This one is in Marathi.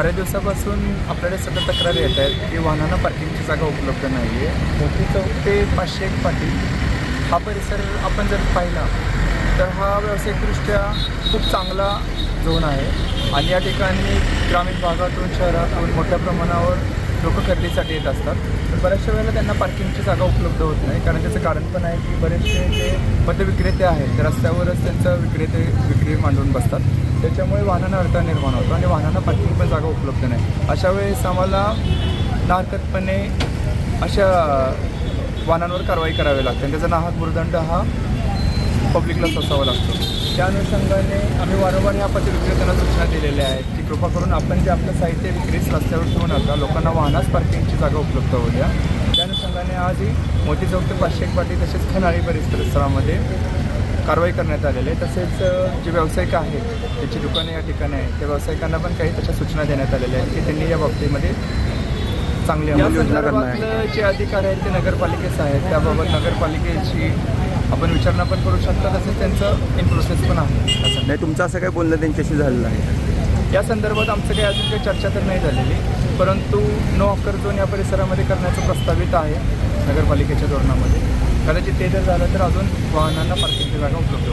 बऱ्याच दिवसापासून आपल्याकडे सतत तक्रारी येत आहेत की वाहनांना पार्किंगची जागा उपलब्ध नाही आहे मोठी चौक ते पाचशे एक पाटील. हा परिसर आपण जर पाहिला तर हा व्यावसायिकदृष्ट्या खूप चांगला झोन आहे. आणि या ठिकाणी ग्रामीण भागातून शहरातून मोठ्या प्रमाणावर लोक खरेदीसाठी येत असतात. तर बऱ्याचशा वेळेला त्यांना पार्किंगची जागा उपलब्ध होत नाही. कारण त्याचं कारण पण आहे की बरेचसे जे पथविक्रेते आहेत ते रस्त्यावरच त्यांचं विक्रेते विक्री मांडून बसतात. त्याच्यामुळे वाहनांना अडथळा निर्माण होतो आणि वाहनांना पार्किंग पण जागा उपलब्ध नाही. अशा वेळेस आम्हाला नाहरकतपणे अशा वाहनांवर कारवाई करावी लागते. आणि त्याचा नाहक भूर्दंड हा पब्लिकला सोसावा लागतो. त्या अनुषंगाने आम्ही वारंवार ह्या पथविक्रेत्यांना सूचना दिलेल्या आहेत की कृपा करून आपण जे आपलं साहित्य विक्रीस रस्त्यावर ठेवू नका लोकांना वाहनास पार्किंगची जागा उपलब्ध होऊ द्या. त्या अनुषंगाने आजही मोठी चौक ते पाचशे एक पाटी तसेच खनाळी परिसरामध्ये कारवाई करण्यात आलेली आहे. तसेच जे व्यावसायिक आहेत त्याची दुकाने या ठिकाणी आहेत त्या व्यावसायिकांना पण काही तशा सूचना देण्यात आलेल्या आहेत की त्यांनी या बाबतीमध्ये चांगली या अंमलबजावणी जे अधिकारी आहेत ते नगरपालिकेचं आहेत. त्याबाबत नगरपालिकेची आपण विचारणा पण करू शकता तसेच त्यांचं इन प्रोसेस पण आहे. असं नाही तुमचं असं काय बोलणं त्यांच्याशी झालेलं आहे या संदर्भात आमचं काही अजून काही चर्चा तर नाही झालेली परंतु नो अक्कर झोन या परिसरामध्ये करण्याचं प्रस्तावित आहे नगरपालिकेच्या धोरणामध्ये. कदाचित ते जर झालं तर अजून वाहनांना पार्किंगची जागा उपलब्ध